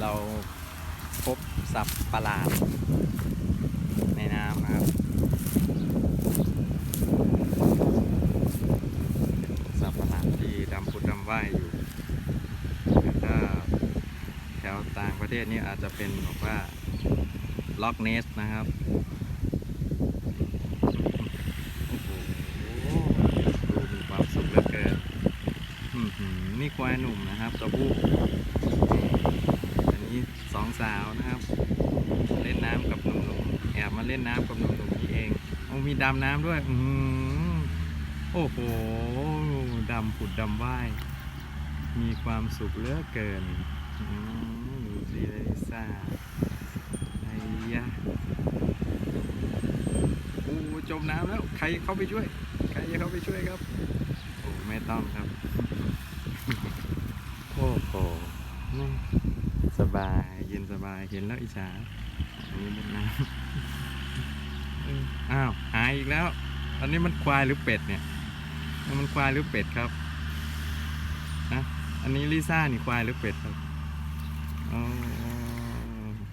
เราพบสัตว์ประหลาด ในน้ำนะครับสัตว์ประหลาดที่ดำพุดดำว่ายอยู่ถ้าแถวต่างประเทศนี่อาจจะเป็นบอกว่าล็อกเนสนะครับโอ้โหดูมีความสุขเหลือเกินนี่ควายหนุ่มนะครับตัวผู้ีสองสาวนะครับ เล่นน้ำกับหนุ่มๆแอบมาเล่นน้ำกับหนุ่มๆนี่เองโอ้มีดำน้ำด้วย อืโอ้โหดำผุดดำว่ายมีความสุขเหลือเกินอืมดูสิลิซ่าไอ้ยะโอ้จมน้ำแล้ว ใครเข้าไปช่วย ใครจะเข้าไปช่วยครับ โอ้ไม่ต้องครับ โอ้โห บาย เย็นสบาย เห็นแล้วอิจฉาอันนี้มุดน้ำอออ้าว หายอีกแล้ว อันนี้มันควายหรือเป็ดเนี่ย มันควายหรือเป็ดครับนะอันนี้ลิซ่านี่ควายหรือเป็ดครับอ๋อ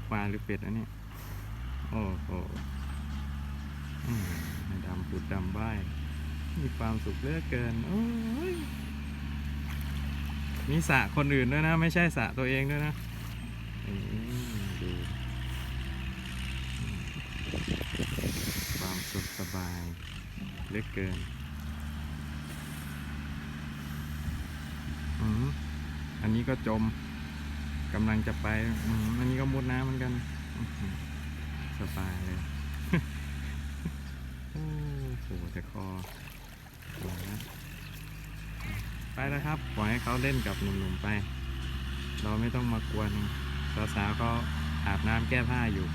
ควายหรือเป็ดอันนี้ โอ้โหดำผุดดำว่ายมีความสุขเลือกเกิน โอ้ยมีสระคนอื่นด้วยนะ ไม่ใช่สระตัวเองด้วยนะ ดูความสุขสบายเหลือเกินอันนี้ก็จมกำลังจะไปอ,อันนี้ก็มุดน้ำเหมือนกัน สบายเลยโอ้โหแต่คออไปแล้วครับ ปล่อยให้เขาเล่นกับหนุ่มๆไป เราไม่ต้องมากวน สาวๆเขาอาบน้ำแก้ผ้าอยู่